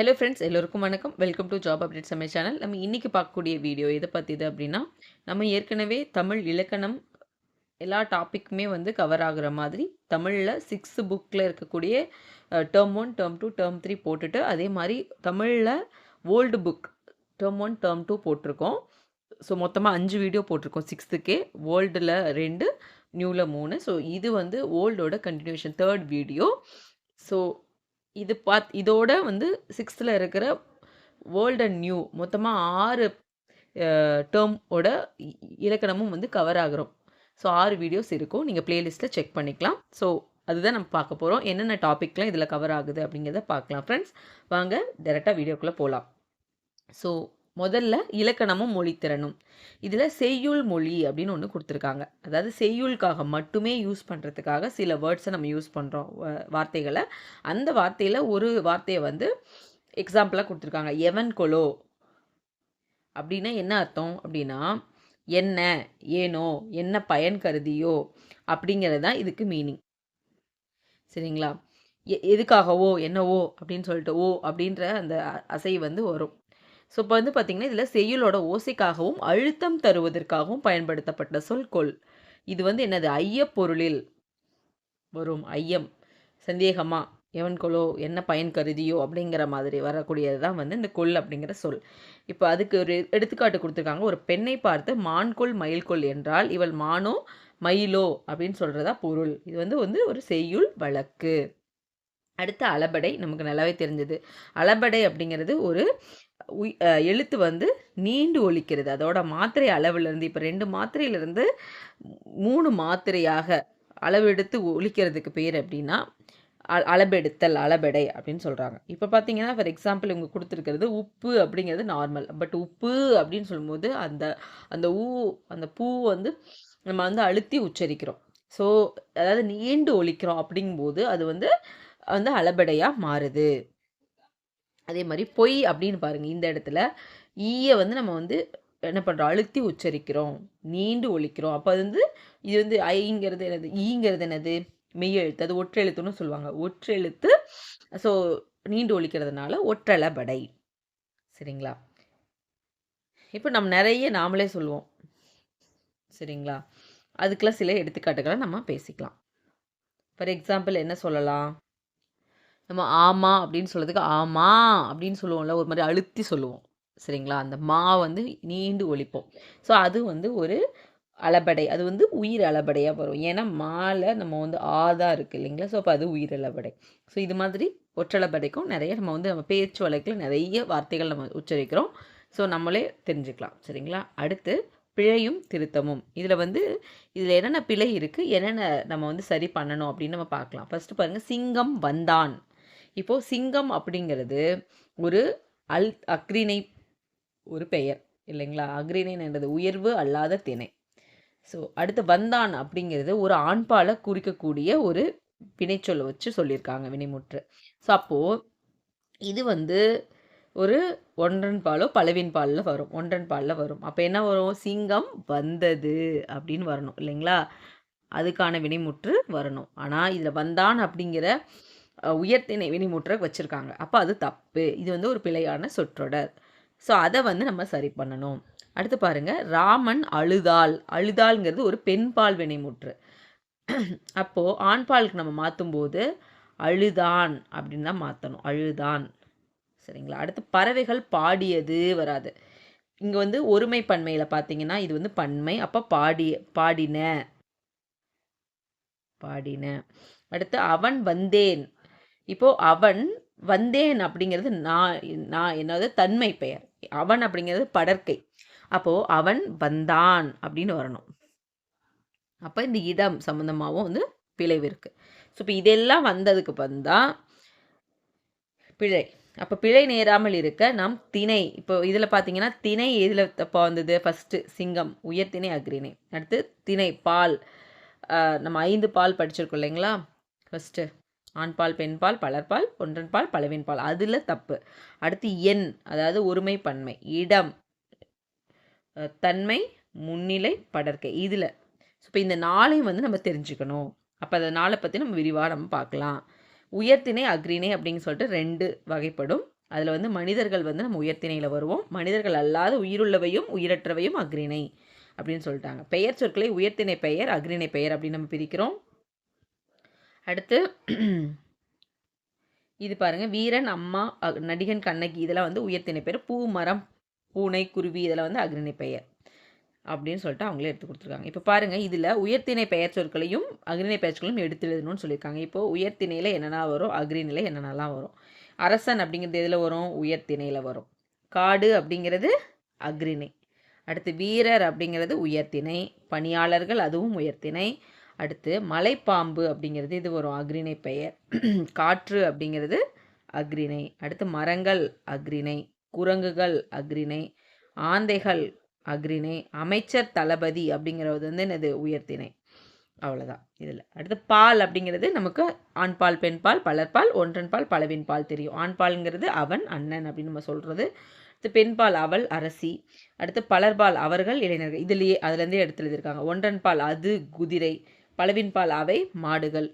Hello friends எல்லோருக்கும் வணக்கம். Welcome to job update சமையல் சேனல் நம்ம இன்றைக்கி பார்க்கக்கூடிய வீடியோ எதை பற்றிது அப்படின்னா நம்ம ஏற்கனவே தமிழ் இலக்கணம் எல்லா டாப்பிக்குமே வந்து கவர் ஆகுற மாதிரி தமிழில் சிக்ஸ்த்து புக்கில் இருக்கக்கூடிய term one term two term three போட்டுட்டு அதே மாதிரி தமிழில் old book term one term two போட்டிருக்கோம். ஸோ மொத்தமாக அஞ்சு வீடியோ போட்டிருக்கோம் சிக்ஸ்த்துக்கே ஓல்டில் ரெண்டு நியூவில் மூணு. ஸோ இது வந்து ஓல்டோட கண்டினியூஷன் தேர்ட் வீடியோ ஸோ இது பாத் இதோட வந்து சிக்ஸ்த்தில் இருக்கிற வேர்ல்ட் அண்ட் நியூ மொத்தமாக ஆறு டேர்மோட இலக்கணமும் வந்து கவர் ஆகிறோம். ஸோ ஆறு வீடியோஸ் இருக்கும். நீங்கள் ப்ளேலிஸ்ட்டில் செக் பண்ணிக்கலாம். ஸோ அதுதான் நம்ம பார்க்க போகிறோம் என்னென்ன டாபிக்லாம் இதில் கவர் ஆகுது அப்படிங்கிறத பார்க்கலாம் ஃப்ரெண்ட்ஸ் வாங்க டேரெக்டாக வீடியோக்குள்ளே போகலாம் ஸோ முதல்ல இலக்கணமும் மொழித்திறனும் இதில் செய்யுள் மொழி அப்படின்னு ஒன்று கொடுத்துருக்காங்க. அதாவது செய்யுளுக்காக மட்டுமே யூஸ் பண்ணுறதுக்காக சில வேர்ட்ஸை நம்ம யூஸ் பண்ணுறோம் வார்த்தைகளை. அந்த வார்த்தையில் ஒரு வார்த்தையை வந்து எக்ஸாம்பிளாக கொடுத்துருக்காங்க. எவன் கொலோ? அப்படின்னா என்ன அர்த்தம்? அப்படின்னா என்ன ஏனோ என்ன பயன் கருதியோ அப்படிங்கிறது தான் இதுக்கு மீனிங் சரிங்களா? எ எதுக்காகவோ என்னவோ அப்படின்னு சொல்லிட்டு ஓ அப்படின்ற அந்த அசை வந்து வரும். ஸோ இப்போ வந்து பார்த்திங்கன்னா இதில் செய்யுளோட ஓசைக்காகவும் அழுத்தம் தருவதற்காகவும் பயன்படுத்தப்பட்ட சொல்கொள். இது வந்து என்னது? ஐயப்பொருளில் வரும் ஐயம். சந்தேகமா எவன்கொளோ என்ன பயன் கருதியோ அப்படிங்கிற மாதிரி வரக்கூடியது தான் வந்து இந்த கொல் அப்படிங்கிற சொல். இப்போ அதுக்கு ஒரு எடுத்துக்காட்டு கொடுத்துருக்காங்க. ஒரு பெண்ணை பார்த்து மான்கொள் மயில்கொள் என்றால் இவள் மானோ மயிலோ அப்படின்னு சொல்கிறதா பொருள். இது வந்து வந்து ஒரு செய்யுள் வழக்கு. அடுத்த அளபடை நமக்கு நல்லாவே தெரிஞ்சது. அளபடை அப்படிங்கிறது ஒரு எழுத்து வந்து நீண்டு ஒழிக்கிறது. அதோட மாத்திரை அளவுலேருந்து இப்போ ரெண்டு மாத்திரையிலேருந்து மூணு மாத்திரையாக அளவெடுத்து ஒழிக்கிறதுக்கு பேர் அப்படின்னா அளபெடுத்தல் அளபெடை அப்படின்னு சொல்கிறாங்க இப்போ பார்த்தீங்கன்னா ஃபார் எக்ஸாம்பிள் இவங்க கொடுத்துருக்கிறது உப்பு அப்படிங்கிறது நார்மல் பட் உப்பு அப்படின்னு சொல்லும்போது அந்த அந்த ஊ அந்த பூ வந்து நம்ம வந்து அழுத்தி உச்சரிக்கிறோம். ஸோ அதாவது நீண்டு ஒழிக்கிறோம் அப்படிங்கும்போது அது வந்து வந்து அளபெடையாக மாறுது. அதே மாதிரி பொய் அப்படின்னு பாருங்கள் இந்த இடத்துல ஈயை வந்து நம்ம வந்து என்ன பண்ணுறோம் அழுத்தி உச்சரிக்கிறோம். நீண்டு ஒழிக்கிறோம். அப்போ அது வந்து இது வந்து ஐங்கிறது என்னது? ஈங்கிறது என்னது? மெய் எழுத்து அது ஒற்றெழுத்துன்னு சொல்லுவாங்க. ஒற்றெழுத்து ஸோ நீண்டு ஒழிக்கிறதுனால ஒற்றளபடை சரிங்களா? இப்போ நம்ம நிறைய நாமளே சொல்லுவோம். சரிங்களா? அதுக்கெலாம் சில எடுத்துக்காட்டுகளை நம்ம பேசிக்கலாம். ஃபார் எக்ஸாம்பிள் என்ன சொல்லலாம்? நம்ம ஆமா அப்படின்னு சொல்கிறதுக்கு ஆமா அப்படின்னு சொல்லுவோம்ல ஒரு மாதிரி அழுத்தி சொல்லுவோம். சரிங்களா? அந்த மா வந்து நீண்டு ஒழிப்போம் ஸோ அது வந்து ஒரு அளபடை. அது வந்து உயிர் அளபடையாக வரும். ஏன்னா மாலை நம்ம வந்து ஆதாக இருக்குது இல்லைங்களா? ஸோ அப்போ அது உயிர் அளபடை. ஸோ இது மாதிரி ஒற்றளபடைக்கும் நிறைய நம்ம வந்து நம்ம பேச்சு வழக்கில் நிறைய வார்த்தைகள் நம்ம உச்சரிக்கிறோம். ஸோ நம்மளே தெரிஞ்சுக்கலாம். சரிங்களா? அடுத்து பிழையும் திருத்தமும். இதில் வந்து இதில் என்னென்ன பிழை இருக்குது என்னென்ன நம்ம வந்து சரி பண்ணணும் அப்படின்னு நம்ம பார்க்கலாம். ஃபஸ்ட்டு பாருங்கள் சிங்கம் வந்தான். இப்போது சிங்கம் அப்படிங்கிறது ஒரு அல் அக்ரிணை ஒரு பெயர் இல்லைங்களா? அக்ரிணைன்றது உயர்வு அல்லாத திணை. ஸோ அடுத்து வந்தான் அப்படிங்கிறது ஒரு ஆண்பாலை குறிக்கக்கூடிய ஒரு வினைச்சொல்லை வச்சு சொல்லியிருக்காங்க வினைமுற்று. ஸோ அப்போது இது வந்து ஒரு ஒன்றன் பாலோ பலவின் பாலில் வரும் ஒன்றன் பாலில் வரும். அப்போ என்ன வரும்? சிங்கம் வந்தது அப்படின்னு வரணும் இல்லைங்களா? அதுக்கான வினைமுற்று வரணும். ஆனால் இதில் வந்தான் அப்படிங்கிற உயர்த்தினை வினைமுற்றை வச்சுருக்காங்க. அப்போ அது தப்பு. இது வந்து ஒரு பிழையான சொற்றொடர். ஸோ அதை வந்து நம்ம சரி பண்ணணும். அடுத்து பாருங்கள் ராமன் அழுதாள். அழுதாள்ங்கிறது ஒரு பெண்பால் வினைமுற்று. அப்போது ஆண்பாலுக்கு நம்ம மாற்றும்போது அழுதான் அப்படின்னு தான் மாற்றணும் அழுதான். சரிங்களா? அடுத்து பறவைகள் பாடியது வராது. இங்கே வந்து ஒருமை பன்மையில் பார்த்தீங்கன்னா இது வந்து பன்மை. அப்போ பாடிய பாடின. பாடின. அடுத்து அவன் வந்தேன். இப்போது அவன் வந்தேன் அப்படிங்கிறது நான் நான் என்னது தன்மை பெயர். அவன் அப்படிங்கிறது படற்கை. அப்போது அவன் வந்தான் அப்படின்னு வரணும். அப்போ இந்த இடம் சம்மந்தமாகவும் வந்து பிழைவு இருக்குது ஸோ இப்போ இதெல்லாம் வந்ததுக்கு வந்தால் பிழை. அப்போ பிழை நேராமல் இருக்க நாம் திணை. இப்போ இதில் பார்த்தீங்கன்னா திணை எதில் தப்பா வந்தது? ஃபஸ்ட்டு சிங்கம் உயர் திணை அக்ரிணை. அடுத்து திணை பால். நம்ம ஐந்து பால் படிச்சிருக்கோம் இல்லைங்களா? ஃபஸ்ட்டு ஆண்பால் பெண்பால் பலர்பால் ஒன்றன்பால் பலவின்பால். அதில் தப்பு. அடுத்து எண் அதாவது ஒருமை பன்மை இடம் தன்மை முன்னிலை படற்கை. இதில். ஸோ இப்போ இந்த நாளையும் வந்து நம்ம தெரிஞ்சுக்கணும். அப்போ அந்த நாளை பற்றி நம்ம விரிவாக நம்ம பார்க்கலாம். உயர்த்திணை அக்ரிணை அப்படின்னு சொல்லிட்டு ரெண்டு வகைப்படும். அதில் வந்து மனிதர்கள் வந்து நம்ம உயர்த்திணையில் வருவோம். மனிதர்கள் அல்லாத உயிருள்ளவையும் உயிரற்றவையும் அக்ரிணை அப்படின்னு சொல்லிட்டாங்க. பெயர் சொற்களை உயர்த்திணை பெயர் அக்ரிணை பெயர் அப்படின்னு நம்ம பிரிக்கிறோம். அடுத்து இது பாருங்க. வீரன் அம்மா நடிகன் கண்ணகி இதெல்லாம் வந்து உயர்த்தினை பெயர் பூ மரம் பூனை குருவி இதெல்லாம் வந்து அக்ரிணை பெயர் அப்படின்னு சொல்லிட்டு அவங்களே எடுத்து கொடுத்துருக்காங்க. இப்போ பாருங்க இதில் உயர்த்திணை பெயர் சொற்களையும் அக்ரிணை பெயர் சொற்களையும் எடுத்து எழுதணும்னு சொல்லியிருக்காங்க. இப்போ உயர்த்திணையில் என்னென்ன வரும் அக்ரிணையில் என்னென்னலாம் வரும்? அரசன் அப்படிங்கிறது எதில் வரும்? உயர்த்திணையில் வரும். காடு அப்படிங்கிறது அக்ரிணை அடுத்து வீரர் அப்படிங்கிறது உயர்த்தினை பணியாளர்கள் அதுவும் உயர்த்தினை அடுத்து மலைப்பாம்பு அப்படிங்கிறது இது வரும் அக்ரிணை பெயர். காற்று அப்படிங்கிறது அக்ரிணை அடுத்து மரங்கள் அக்ரிணை குரங்குகள் அக்ரிணை ஆந்தைகள் அக்ரிணை அமைச்சர் தளபதி அப்படிங்கிறது வந்து என்னது? உயர்த்திணை. அவ்வளோதான் இதில். அடுத்து பால் அப்படிங்கிறது நமக்கு ஆண்பால் பெண்பால் பலர்பால் ஒன்றன்பால் பலவின் பால் தெரியும். ஆண்பால்ங்கிறது அவன் அண்ணன் அப்படின்னு நம்ம சொல்கிறது அடுத்து பெண்பால் அவள் அரசி. அடுத்து பலர்பால் அவர்கள் இளைஞர்கள். இதுலேயே அதுலேருந்தே எடுத்து எழுதியிருக்காங்க ஒன்றன்பால் அது குதிரை. பலவின்பால் அவை மாடுகள்.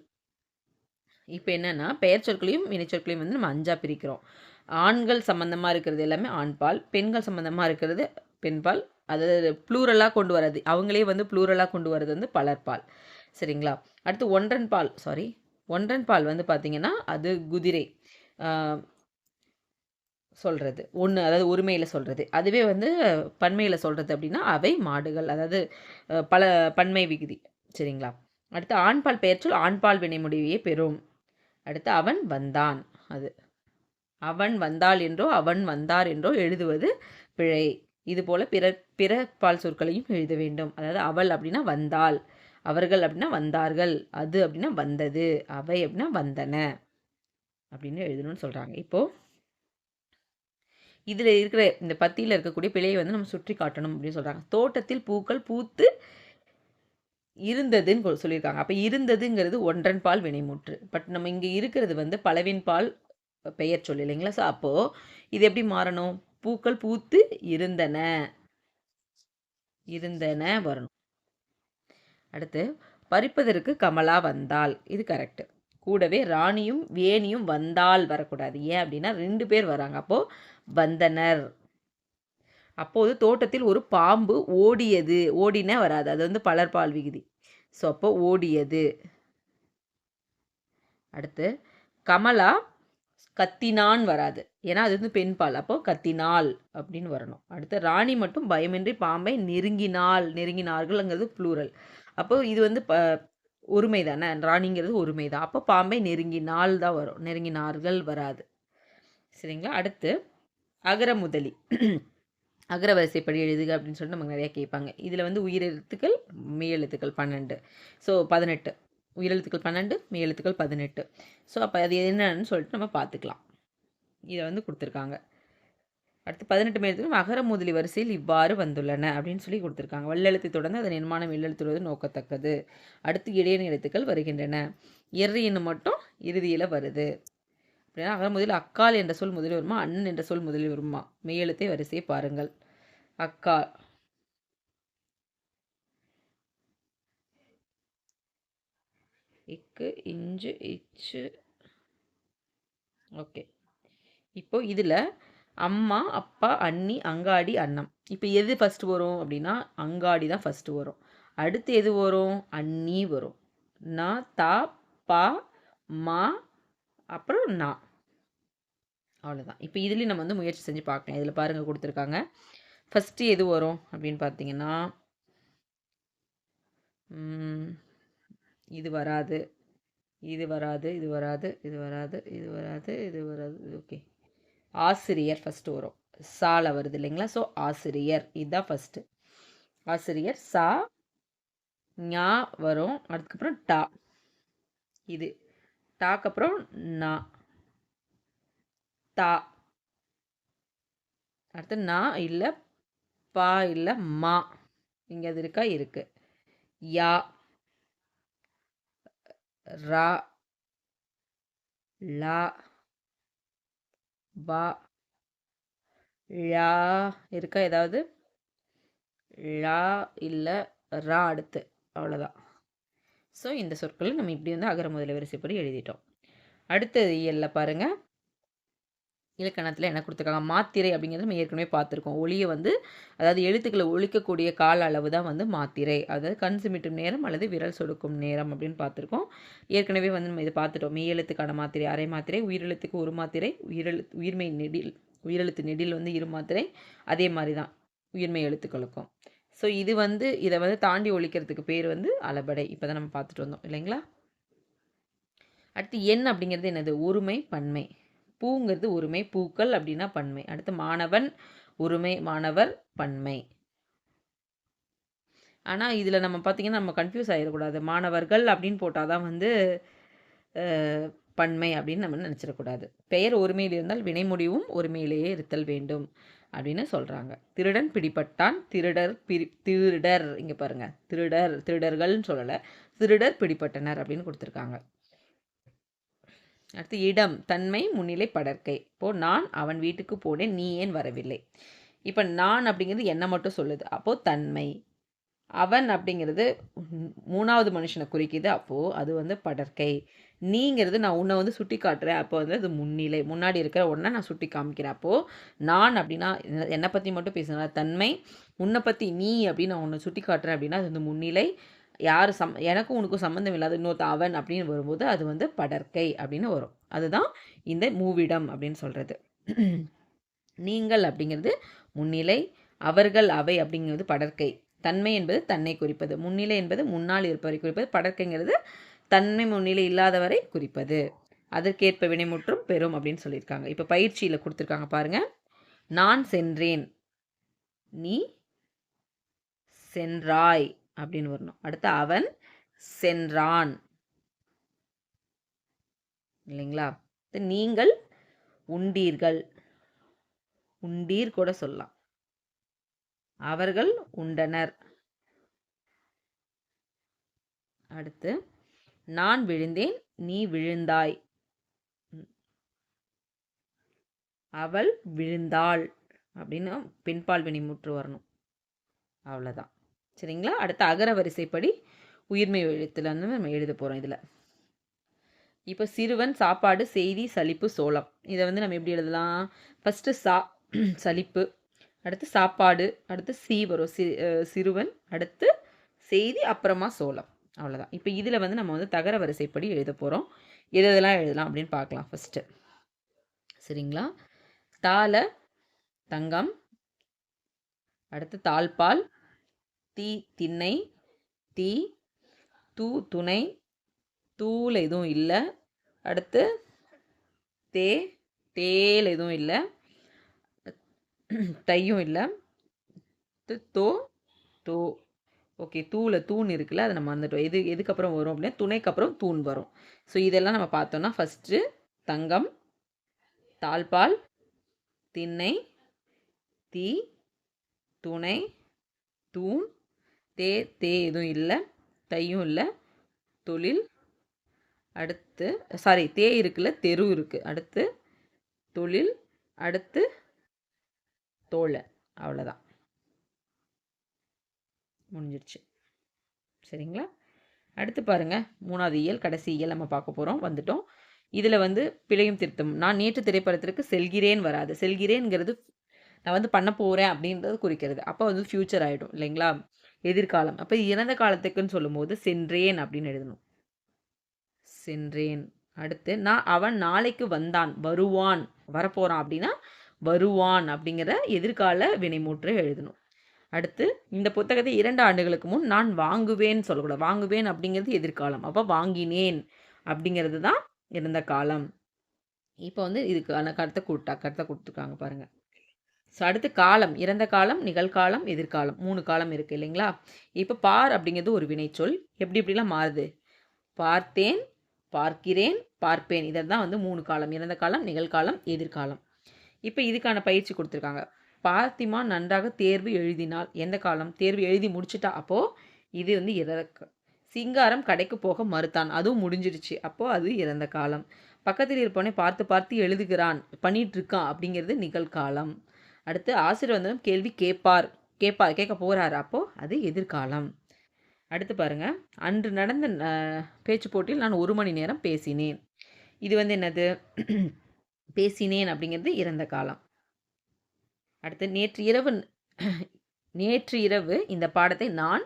இப்போ என்னன்னா பெயர் சொற்களையும் வினைச்சொற்களையும் வந்து நம்ம அஞ்சா பிரிக்கிறோம். ஆண்கள் சம்மந்தமாக இருக்கிறது எல்லாமே ஆண்பால் பெண்கள் சம்மந்தமாக இருக்கிறது பெண்பால். அதாவது ப்ளூரலாக கொண்டு வர்றது அவங்களே வந்து ப்ளூரலாக கொண்டு வர்றது வந்து பலர்பால். சரிங்களா? அடுத்து ஒன்றன் பால் சாரி ஒன்றன் பால் வந்து பார்த்தீங்கன்னா அது குதிரை. சொல்கிறது ஒன்று அதாவது ஒருமையில் சொல்கிறது அதுவே வந்து பன்மையில் சொல்கிறது அப்படின்னா அவை மாடுகள். அதாவது பல பன்மை விகுதி. சரிங்களா? அடுத்து ஆண்பால் பெயர்ச்சொல் ஆண்பால் வினைமுடிவையே பெறும். அடுத்து அவன் வந்தான். அது அவன் வந்தாள் என்றோ அவன் வந்தார் என்றோ எழுதுவது பிழை. இதுபோல் பிற பிற பால் சொற்களையும் எழுத வேண்டும். அதாவது அவள் அப்படின்னா வந்தாள் அவர்கள் அப்படின்னா வந்தார்கள் அது அப்படின்னா வந்தது அவை அப்படின்னா வந்தன அப்படின்னு எழுதணும்னு சொல்கிறாங்க இப்போது இதில் இருக்கிற இந்த பத்தியில் இருக்கக்கூடிய பிழையை வந்து நம்ம சுற்றி காட்டணும் அப்படின்னு சொல்கிறாங்க தோட்டத்தில் பூக்கள் பூத்து இருந்ததுன்னு சொல்லியிருக்காங்க. அப்போ இருந்ததுங்கிறது ஒன்றன் பால் வினைமுற்று. பட் நம்ம இங்கே இருக்கிறது வந்து பலவின் பால் பெயர் சொல் இல்லைங்களா? ஸோ அப்போது இது எப்படி மாறணும்? பூக்கள் பூத்து இருந்தன. இருந்தன வரணும். அடுத்து பறிப்பதற்கு கமலா வந்தால் இது கரெக்டு. கூடவே ராணியும் வேணியும் வந்தால் வரக்கூடாது. ஏன் அப்படின்னா ரெண்டு பேர் வராங்க. அப்போது வந்தனர். அப்போது தோட்டத்தில் ஒரு பாம்பு ஓடியது ஓடினே வராது. அது வந்து பலர்பால் விகுதி. ஸோ அப்போ ஓடியது. அடுத்து கமலா கத்தினான் வராது. ஏன்னா அது வந்து பெண்பால் அப்போ கத்தினாள் அப்படின்னு வரணும். அடுத்து ராணி மட்டும் பயமின்றி பாம்பை நெருங்கினாள் நெருங்கினார்கள்ங்கிறது ப்ளூரல் அப்போ இது வந்து ப ஒருமை தானே ராணிங்கிறது ஒருமை தான் அப்போ பாம்பை நெருங்கினால் தான் வரும். நெருங்கினார்கள் வராது. சரிங்களா? அடுத்து அகர முதலி அகர வரிசைப்படி எழுதுக அப்படின்னு சொல்லிட்டு நமக்கு நிறைய கேட்பாங்க. இதில் வந்து உயிரெழுத்துக்கள் மெய்யெழுத்துக்கள் பன்னெண்டு. ஸோ பதினெட்டு. உயிரெழுத்துக்கள் பன்னெண்டு மெய்யெழுத்துக்கள் பதினெட்டு. ஸோ அப்போ அது என்னன்னு சொல்லிட்டு நம்ம பார்த்துக்கலாம். இதை வந்து கொடுத்துருக்காங்க. அடுத்து பதினெட்டு மெய்யெழுத்துக்கள் அகர முதலி வரிசையில் இவ்வாறு வந்துள்ளன அப்படின்னு சொல்லி கொடுத்துருக்காங்க. வல்லெழுத்தை தொடர்ந்து அதன் நிர்மாணம் எழுத்துவது நோக்கத்தக்கது. அடுத்து இடையணி எழுத்துக்கள் வருகின்றன. எர்ரி மட்டும் இறுதியில் வருது. அப்படின்னா அகர முதலில் அக்கால் என்ற சொல் முதலில் வருமா? அண்ணன் என்ற சொல் முதலில் வருமா? மெய்யெழுத்தை வரிசையை பாருங்கள். அக்கா இக்கு இஞ்சு இச்சு. ஓகே. இப்போ இதில் அம்மா அப்பா அண்ணி அங்காடி அண்ணம். இப்போ எது ஃபஸ்ட்டு வரும் அப்படின்னா அங்காடி தான் ஃபஸ்ட்டு வரும். அடுத்து எது வரும்? அண்ணி வரும். நா தா பா மா அப்புறம் நான் அவ்வளோதான் இப்போ இதுலேயும் நம்ம வந்து முயற்சி செஞ்சு பார்க்கலாம். இதில் பாருங்கள் கொடுத்துருக்காங்க. ஃபஸ்ட்டு எது வரும் அப்படின்னு பார்த்தீங்கன்னா இது வராது. இது வராது இது வராது இது வராது இது வராது இது வராது. ஓகே. ஆசிரியர் ஃபஸ்ட்டு வரும். சால வருது இல்லைங்களா? ஸோ ஆசிரியர். இதுதான் ஃபஸ்ட்டு ஆசிரியர் சா ஞா வரும். அதுக்கப்புறம் டா. இது. டாக்கு அப்புறம் நா. தா. அடுத்து நா இல்லை பா இல்லை மா. இங்கே அது இருக்கா? இருக்கு. யா. ரா. லா. பா ழா. இருக்கா? ஏதாவது? ழா இல்லை ரா அடுத்து. அவ்வளோதான் ஸோ இந்த சொற்களை நம்ம இப்படி வந்து அகர முதல வரிசைப்படி எழுதிட்டோம். அடுத்தது இயல்ல பாருங்கள் இலக்கணத்தில் என்ன கொடுத்துருக்காங்க? மாத்திரை அப்படிங்கிறது நம்ம ஏற்கனவே பார்த்துருக்கோம். ஒளியை வந்து அதாவது எழுத்துக்களை ஒழிக்கக்கூடிய கால அளவு தான் வந்து மாத்திரை. அதாவது கண் சிமிட்டும் நேரம் அல்லது விரல் சொடுக்கும் நேரம் அப்படின்னு பார்த்துருக்கோம். ஏற்கனவே வந்து நம்ம இதை பார்த்துட்டோம். மெய் எழுத்துக்கான மாத்திரை அரை மாத்திரை உயிரெழுத்துக்கு ஒரு மாத்திரை உயிரெழுத்து உயிர்மை நெடில் உயிரெழுத்து நெடில் வந்து இரு மாத்திரை அதே மாதிரி தான் உயிர்மை எழுத்துக்களுக்கும். ஸோ இது வந்து இதை வந்து தாண்டி ஒழிக்கிறதுக்கு பேர் வந்து அளபடை. இப்போ தான் நம்ம பார்த்துட்டு வந்தோம். இல்லைங்களா? அடுத்து எண் அப்படிங்கிறது என்னது? ஒருமை பன்மை. பூங்கிறது ஒருமை பூக்கள் அப்படின்னா பன்மை. அடுத்து மாணவன் ஒருமை மாணவர் பன்மை. ஆனால் இதில் நம்ம பார்த்திங்கன்னா நம்ம கன்ஃபியூஸ் ஆகிடக்கூடாது மாணவர்கள் அப்படின்னு போட்டால் தான் வந்து பன்மை அப்படின்னு நம்ம நினச்சிடக்கூடாது. பெயர் ஒருமையில் இருந்தால் வினைமுடிவும் ஒருமையிலேயே இருத்தல் வேண்டும் அப்படின்னு சொல்கிறாங்க திருடன் பிடிப்பட்டான் திருடர் பிரி திருடர் இங்கே பாருங்கள் திருடர் திருடர்கள்னு சொல்லலை. திருடர் பிடிப்பட்டனர் அப்படின்னு கொடுத்துருக்காங்க. அடுத்து இடம் தன்மை முன்னிலை படற்கை. இப்போது நான் அவன் வீட்டுக்கு போனேன் நீ ஏன் வரவில்லை? இப்போ நான் அப்படிங்கிறது என்ன மட்டும் சொல்லுது. அப்போது தன்மை. அவன் அப்படிங்கிறது மூணாவது மனுஷனை குறிக்குது. அப்போது அது வந்து படற்கை. நீங்கிறது நான் உன்னை வந்து சுட்டி காட்டுறேன் அப்போ வந்து அது முன்னிலை. முன்னாடி இருக்கிற உடனே நான் சுட்டி காமிக்கிறேன். அப்போது நான் அப்படின்னா என்னை பற்றி மட்டும் பேசுனா தன்மை உன்னை பற்றி நீ அப்படின்னு நான் உன்னை சுட்டி காட்டுறேன் அப்படின்னா அது வந்து முன்னிலை. யார் சம் எனக்கும் உனக்கும் சம்மந்தம் இல்லாத இன்னொருத்த அவன் அப்படின்னு வரும்போது அது வந்து படற்கை அப்படின்னு வரும். அதுதான் இந்த மூவிடம் அப்படின்னு சொல்கிறது நீங்கள் அப்படிங்கிறது முன்னிலை அவர்கள் அவை அப்படிங்கிறது படற்கை. தன்மை என்பது தன்னை குறிப்பது. முன்னிலை என்பது முன்னால் இருப்பவரை குறிப்பது. படற்கைங்கிறது தன்மை முன்னிலை இல்லாதவரை குறிப்பது. அதற்கேற்ப வினைமுற்றும் பெறும் அப்படின்னு சொல்லியிருக்காங்க. இப்போ பயிற்சியில் கொடுத்துருக்காங்க பாருங்க. நான் சென்றேன். நீ சென்றாய். அப்படின்னு வரணும். அடுத்து அவன் சென்றான். இல்லைங்களா? நீங்கள் உண்டீர்கள். உண்டீர் கூட சொல்லலாம். அவர்கள் உண்டனர். அடுத்து நான் விழுந்தேன் நீ விழுந்தாய். அவள் விழுந்தாள் அப்படின்னு பின்பால் வினை முற்று வரணும். அவ்வளோதான் சரிங்களா? அடுத்த அகர வரிசைப்படி உயிர்மை எழுத்துல வந்து நம்ம எழுத போகிறோம் இதில். இப்போ சிறுவன் சாப்பாடு செய்தி சலிப்பு சோளம். இதை வந்து நம்ம எப்படி எழுதலாம்? ஃபஸ்ட்டு சா சலிப்பு அடுத்து சாப்பாடு அடுத்து சி வரும். சி சிறுவன் அடுத்து செய்தி அப்புறமா சோளம். அவ்வளோதான் இப்போ இதில் வந்து நம்ம வந்து தகர வரிசைப்படி எழுத போகிறோம் எது எதெல்லாம் எழுதலாம் அப்படின்னு பார்க்கலாம் ஃபஸ்ட்டு சரிங்களா? தாள தங்கம் அடுத்து தாழ்பால் தீ திண்ணை தீ தூ துணை தூள் எதுவும் இல்லை. அடுத்து தே தேல் எதுவும் இல்லை. தையும் இல்லை. தோ தோ. ஓகே தூளை தூண் இருக்குல்ல அதை நம்ம வந்துட்டோம் எது எதுக்கப்புறம் வரும் அப்படின்னா துணைக்கு அப்புறம் தூண் வரும். ஸோ இதெல்லாம் நம்ம பார்த்தோம்னா ஃபஸ்ட்டு தங்கம் தாழ்பால் திண்ணை தீ துணை தூண் தே தே எதுவும் இல்லை. தையும் இல்லை. தொழில். அடுத்து சாரி தே இருக்குல்ல தெரு இருக்குது அடுத்து தொழில். அடுத்து தோலை அவ்வளோதான் முடிஞ்சிடுச்சு சரிங்களா? அடுத்து பாருங்கள் மூணாவது இயல் கடைசி இயல் நம்ம பார்க்க போகிறோம் வந்துட்டோம். இதில் வந்து பிழையும் திருத்தம். நான் நேற்று திரைப்படத்திற்கு செல்கிறேன் வராது. செல்கிறேன்ங்கிறது நான் வந்து பண்ண போகிறேன் அப்படின்றது குறிக்கிறது. அப்போ வந்து ஃப்யூச்சர் ஆகிடும் இல்லைங்களா? எதிர்காலம். அப்போ இறந்த காலத்துக்குன்னு சொல்லும்போது சென்றேன் அப்படின்னு எழுதணும். சென்றேன். அடுத்து நான் அவன் நாளைக்கு வந்தான் வருவான் வரப்போகிறான் அப்படின்னா வருவான் அப்படிங்கிற எதிர்கால வினைமூற்றை எழுதணும். அடுத்து இந்த புத்தகத்தை இரண்டு ஆண்டுகளுக்கு முன் நான் வாங்குவேன் சொல்லக்கூடாது. வாங்குவேன் அப்படிங்கிறது எதிர்காலம். அப்போ வாங்கினேன் அப்படிங்கிறது தான் இறந்த காலம். இப்போ வந்து இதுக்கான கருத்தை கொடுத்தா கருத்தை கொடுத்துருக்காங்க பாருங்கள் ஸோ அடுத்து காலம் இறந்த காலம் நிகழ்காலம் எதிர்காலம். மூணு காலம் இருக்குது இல்லைங்களா? இப்போ பார் அப்படிங்கிறது ஒரு வினைச்சொல் எப்படி எப்படிலாம் மாறுது? பார்த்தேன் பார்க்கிறேன் பார்ப்பேன். இதை தான் வந்து மூணு காலம் இறந்த காலம் நிகழ்காலம் எதிர்காலம். இப்போ இதுக்கான பயிற்சி கொடுத்துருக்காங்க. பார்த்திமா நன்றாக தேர்வு எழுதினால் எந்த காலம்? தேர்வு எழுதி முடிச்சுட்டா அப்போது இது வந்து இறக்க. சிங்காரம் கடைக்கு போக மறுத்தான். அதுவும் முடிஞ்சிருச்சு. அப்போது அது இறந்த காலம். பக்கத்தில் இருப்பவனை பார்த்து பார்த்து எழுதுகிறான். பண்ணிட்டு இருக்கான் அப்படிங்கிறது நிகழ்காலம். அடுத்து ஆசிரியர் கேள்வி கேட்பார் கேட்பார் கேட்க போகிறாரு அப்போது அது எதிர்காலம். அடுத்து பாருங்கள் அன்று நடந்த பேச்சு போட்டியில் நான் ஒரு மணி நேரம் பேசினேன். இது வந்து என்னது? பேசினேன் அப்படிங்கிறது இறந்த காலம். அடுத்து நேற்று இரவு நேற்று இரவு இந்த பாடத்தை நான்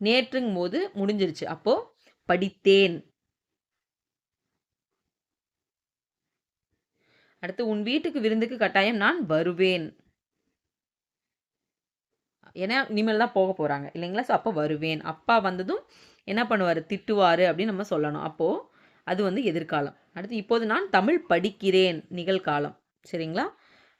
நேற்றுங்கும் போது முடிஞ்சிருச்சு. அப்போ படித்தேன். அடுத்து உன் வீட்டுக்கு விருந்துக்கு கட்டாயம் நான் வருவேன். ஏன்னா இனிமேல் தான் போக போகிறாங்க இல்லைங்களா? ஸோ அப்போ வருவேன். அப்பா வந்ததும் என்ன பண்ணுவார்? திட்டுவார் அப்படின்னு நம்ம சொல்லணும். அப்போது அது வந்து எதிர்காலம். அடுத்து இப்போது நான் தமிழ் படிக்கிறேன். நிகழ்காலம். சரிங்களா?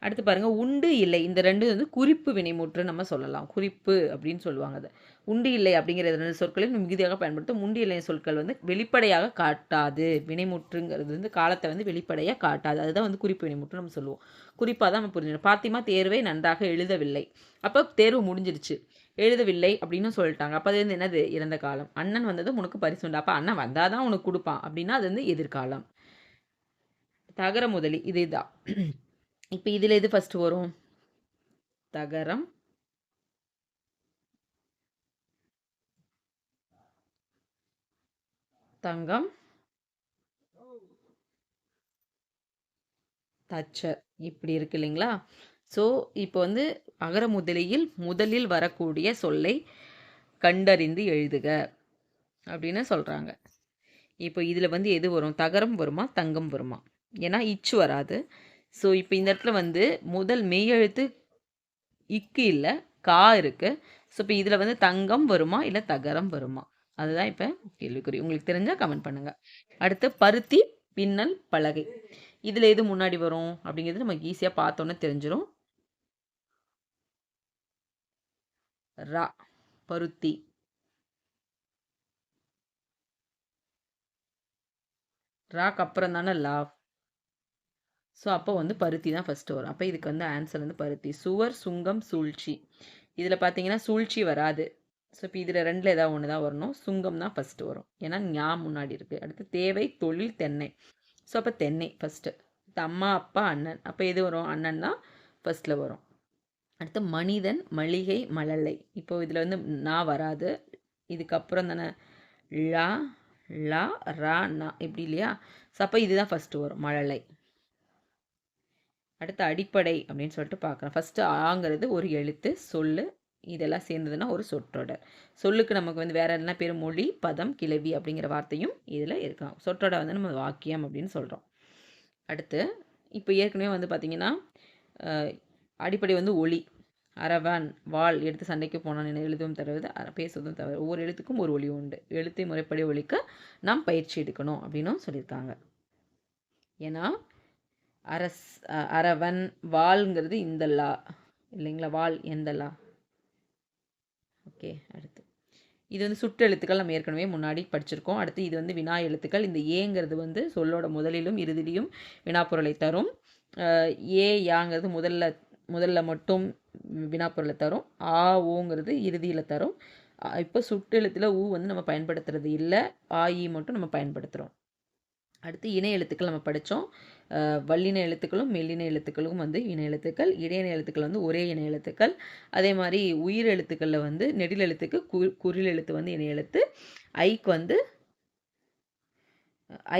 அடுத்து பாருங்கள் உண்டு இல்லை. இந்த ரெண்டு வந்து குறிப்பு வினைமுற்று நம்ம சொல்லலாம். குறிப்பு அப்படின்னு சொல்லுவாங்க அதை. உண்டு இல்லை அப்படிங்கிற ரெண்டு சொற்களையும் மிகுதியாக பயன்படுத்தும். உண்டு இல்லை சொற்கள் வந்து வெளிப்படையாக காட்டாது. வினைமுற்றுங்கிறது வந்து காலத்தை வந்து வெளிப்படையாக காட்டாது. அதுதான் வந்து குறிப்பு வினைமுற்று நம்ம சொல்லுவோம். குறிப்பாக தான் நம்ம புரிஞ்சிடும் பாத்திமா தேர்வை நன்றாக எழுதவில்லை. அப்போ தேர்வு முடிஞ்சிருச்சு. எழுதவில்லை அப்படின்னு சொல்லிட்டாங்க. அப்போ அது வந்து என்னது? இறந்த காலம். அண்ணன் வந்ததும் உனக்கு பரிசு உண்டு. அப்போ அண்ணன் வந்தால் தான் உனக்கு கொடுப்பான் அப்படின்னா அது வந்து எதிர்காலம். தகர முதலி இதுதான் இப்போ இதில் எது ஃபஸ்ட்டு வரும்? தகரம். தங்கம். தச்சர். இப்படி இருக்கு இல்லைங்களா? ஸோ இப்போ வந்து அகர முதலியில் முதலில் வரக்கூடிய சொல்லை கண்டறிந்து எழுதுக அப்படின்னு சொல்கிறாங்க இப்போ இதில் வந்து எது வரும்? தகரம் வருமா? தங்கம் வருமா? ஏன்னா இச்சு வராது. ஸோ இப்போ இந்த இடத்துல வந்து முதல் மெய்யெழுத்து இக்கு இல்லை கா இருக்குது ஸோ இப்போ இதில் வந்து தங்கம் வருமா இல்லை தகரம் வருமா? அதுதான் இப்போ கேள்விக்குறி. உங்களுக்கு தெரிஞ்சால் கமெண்ட் பண்ணுங்கள் அடுத்து பருத்தி பின்னல் பலகை. இதில் எது முன்னாடி வரும்? அப்படிங்கிறது நமக்கு ஈஸியாக பார்த்தோன்னே தெரிஞ்சிடும் ரா பருத்தி. ராக்கு அப்புறம் தானே லா? ஸோ அப்போ வந்து பருத்தி தான் ஃபஸ்ட்டு வரும். அப்போ இதுக்கு வந்து ஆன்சர் வந்து பருத்தி. சுவர் சுங்கம் சூழ்ச்சி. இதில் பார்த்தீங்கன்னா சூழ்ச்சி வராது. ஸோ இப்போ இதில் ரெண்டில் ஏதாவது ஒன்று தான் வரணும். சுங்கம் தான் ஃபஸ்ட்டு வரும். ஏன்னா ஞா முன்னாடி இருக்குது அடுத்து தேவை தொழில் தென்னை. ஸோ அப்போ தென்னை ஃபஸ்ட்டு அம்மா அப்பா அண்ணன். அப்போ எது வரும்? அண்ணன் தான் ஃபஸ்ட்டில் வரும். அடுத்து மனிதன் மளிகை மழலை. இப்போ இதில் வந்து நான் வராது. இதுக்கப்புறம் தானே லா லா ரா நா. இப்படி இல்லையா? ஸோ அப்போ இதுதான் ஃபஸ்ட்டு வரும். மழலை. அடுத்து அடிப்படை அப்படின்னு சொல்லிட்டு பார்க்குறோம் ஃபஸ்ட்டு ஆங்கிறது ஒரு எழுத்து சொல்லு. இதெல்லாம் சேர்ந்ததுன்னா ஒரு சொற்றொடர். சொல்லுக்கு நமக்கு வந்து வேறு என்ன பேர்? மொழி பதம் கிளவி அப்படிங்கிற வார்த்தையும் இதில் இருக்கலாம். சொற்றொடர் வந்து நம்ம வாக்கியம் அப்படின்னு சொல்கிறோம் அடுத்து இப்போ ஏற்கனவே வந்து பார்த்திங்கன்னா அடிப்படை வந்து ஒளி. அரவன் வாள் எடுத்து சண்டைக்கு போனான் என எழுதும் தருவது பேசுவதும் தவிர ஒவ்வொரு எழுத்துக்கும் ஒரு ஒளி உண்டு. எழுத்தை முறைப்படி ஒழிக்க நாம் பயிற்சி எடுக்கணும் அப்படின்னும் சொல்லியிருக்காங்க. ஏன்னா அரஸ் அரவன் வாள்ங்கிறது இந்த லா இல்லைங்களா? வால் எந்த லா? ஓகே அடுத்து. இது வந்து சுட்டு எழுத்துக்கள் நம்ம ஏற்கனவே முன்னாடி படிச்சிருக்கோம். அடுத்து இது வந்து வினா எழுத்துக்கள். இந்த ஏங்கிறது வந்து சொல்லோட முதலிலும் இறுதியிலும் வினாப்பொருளை தரும். ஏ யாங்கிறது முதல்ல முதல்ல மட்டும் வினாப்பொருளை தரும். ஆ ஓங்கிறது இறுதியில் தரும். இப்போ சுட்டெழுத்தில் ஊ வந்து நம்ம பயன்படுத்துறது இல்லை. ஆஇ மட்டும் நம்ம பயன்படுத்துகிறோம் அடுத்து இணை எழுத்துக்கள் நம்ம படித்தோம் வல்லின எழுத்துக்களும் மெல்லின எழுத்துக்களும் வந்து இணை எழுத்துக்கள் இடையின எழுத்துக்கள் வந்து ஒரே இணை எழுத்துக்கள். அதே மாதிரி உயிர் எழுத்துக்களில் வந்து நெடில் எழுத்துக்கு கு குரில் எழுத்து வந்து இணை எழுத்து. ஐக்கு வந்து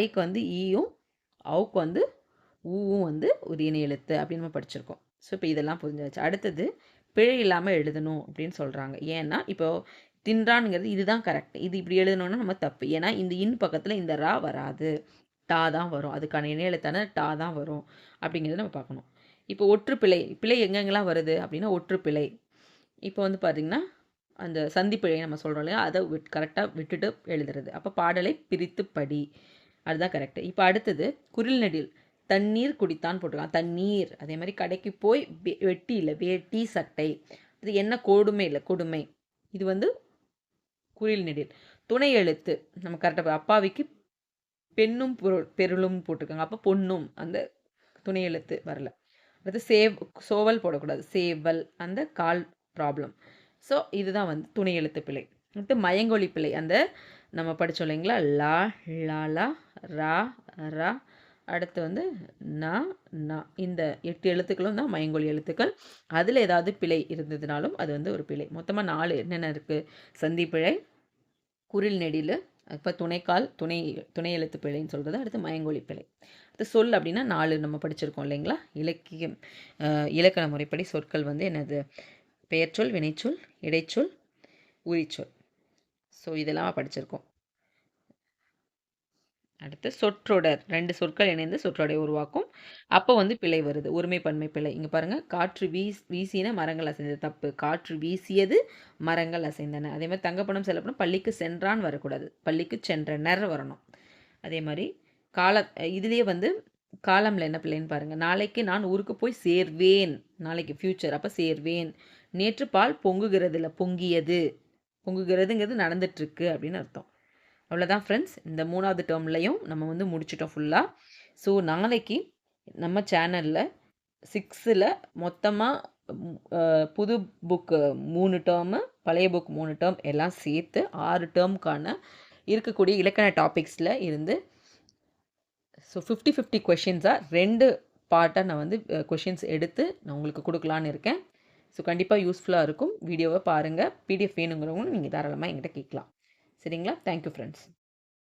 ஐக்கு வந்து ஈயும் அவுக்கு வந்து ஊவும் வந்து ஒரு இணை எழுத்து அப்படின்னு நம்ம படிச்சிருக்கோம். ஸோ இப்போ இதெல்லாம் புரிஞ்சாச்சு. அடுத்தது பிழை இல்லாமல் எழுதணும் அப்படின்னு சொல்கிறாங்க ஏன்னா இப்போது தின்றான்ங்கிறது இதுதான் கரெக்ட் இது இப்படி எழுதணும்னா நம்ம தப்பு. ஏன்னா இந்த இன் பக்கத்தில் இந்த ரா வராது. டா தான் வரும். அதுக்கான இணையெழுத்தான டா தான் வரும். அப்படிங்கிறத நம்ம பார்க்கணும். இப்போ ஒற்றுப்பிழை பிழை எங்கெங்கெல்லாம் வருது அப்படின்னா ஒற்றுப்பிழை. இப்போ வந்து பார்த்திங்கன்னா அந்த சந்திப்பிழையை நம்ம சொல்கிறோம் இல்லையா? அதை விட் கரெக்டாக விட்டுட்டு எழுதுறது. அப்போ பாடலை பிரித்து படி. அதுதான் கரெக்டு இப்போ அடுத்தது குரில் நெடில். தண்ணீர் குடித்தான் போட்டிருக்கான் தண்ணீர். அதே மாதிரி கடைக்கு போய் வெட்டி இல்லை வேட்டி சட்டை. இது என்ன கொடுமை இல்லை கொடுமை. இது வந்து குரில் நெடில். துணை எழுத்து. நம்ம கரெக்டாக அப்பாவிக்கு பெண்ணும் பொருள் பெருளும் போட்டிருக்காங்க அப்போ பொண்ணும் அந்த துணை எழுத்து வரல. அடுத்து சேவ் சோவல் போடக்கூடாது. சேவல் அந்த கால் ப்ராப்ளம் ஸோ இதுதான் வந்து துணை எழுத்து பிழை. அடுத்து மயங்கொழி பிழை. அந்த நம்ம படித்தோம் இல்லைங்களா? லா லாலா ரா ரா. அடுத்து வந்து ந ந. இந்த எட்டு எழுத்துக்களும் தான் மயங்கொழி எழுத்துக்கள். அதில் ஏதாவது பிழை இருந்ததுனாலும் அது வந்து ஒரு பிழை. மொத்தமாக நாலு என்னென்ன இருக்குது சந்தி பிழை குரில் நெடில் இப்போ துணைக்கால் துணை துணை எழுத்து பிழைன்னு சொல்கிறது அடுத்து மயங்கொழி பிழை. அடுத்து சொல் அப்படின்னா நாலு நம்ம படிச்சிருக்கோம் இல்லைங்களா? இலக்கியம் இலக்கண முறைப்படி சொற்கள் வந்து என்னது? பெயர்ச்சொல் வினைச்சொல் இடைச்சொல் உரிச்சொல். ஸோ இதெல்லாம் படிச்சிருக்கோம். அடுத்து சொற்றொடர் ரெண்டு சொற்கள் இணைந்து சொற்றொடை உருவாக்கும். அப்போ வந்து பிழை வருது. ஒருமை பன்மை பிழை. இங்கே பாருங்கள் காற்று வீஸ் வீசின மரங்கள் அசைந்தது. தப்பு. காற்று வீசியது மரங்கள் அசைந்தன. அதே மாதிரி தங்கப்பணம் செல்லப்படும். பள்ளிக்கு சென்றான் வரக்கூடாது. பள்ளிக்கு சென்றனர் வரணும். அதே மாதிரி கால இதுலேயே வந்து காலம்ல என்ன பிள்ளைன்னு பாருங்கள் நாளைக்கு நான் ஊருக்கு போய் சேர்வேன். நாளைக்கு ஃப்யூச்சர் அப்போ சேர்வேன். நேற்று பால் பொங்குகிறது இல்லை பொங்கியது. பொங்குகிறதுங்கிறது நடந்துட்டுருக்கு அப்படின்னு அர்த்தம். அவ்வளோதான் ஃப்ரெண்ட்ஸ் இந்த மூணாவது டேர்ம்லையும் நம்ம வந்து முடிச்சிட்டோம் ஃபுல்லாக ஸோ நாளைக்கு நம்ம சேனலில் சிக்ஸில் மொத்தமாக புது புக்கு மூணு டேர்மு பழைய புக் மூணு டேர்ம் எல்லாம் சேர்த்து ஆறு டேர்முக்கான இருக்கக்கூடிய இலக்கண டாபிக்ஸில் இருந்து ஸோ ஃபிஃப்டி ஃபிஃப்டி கொஷின்ஸாக ரெண்டு பார்ட்டாக நான் வந்து கொஷின்ஸ் எடுத்து நான் உங்களுக்கு கொடுக்கலான்னு இருக்கேன். ஸோ கண்டிப்பாக யூஸ்ஃபுல்லாக இருக்கும். வீடியோவை பாருங்கள் பிடிஎஃப் வேணுங்கிறவங்களும் நீங்கள் தாராளமாக என்கிட்ட கேட்கலாம். சரிங்களா? Thank you friends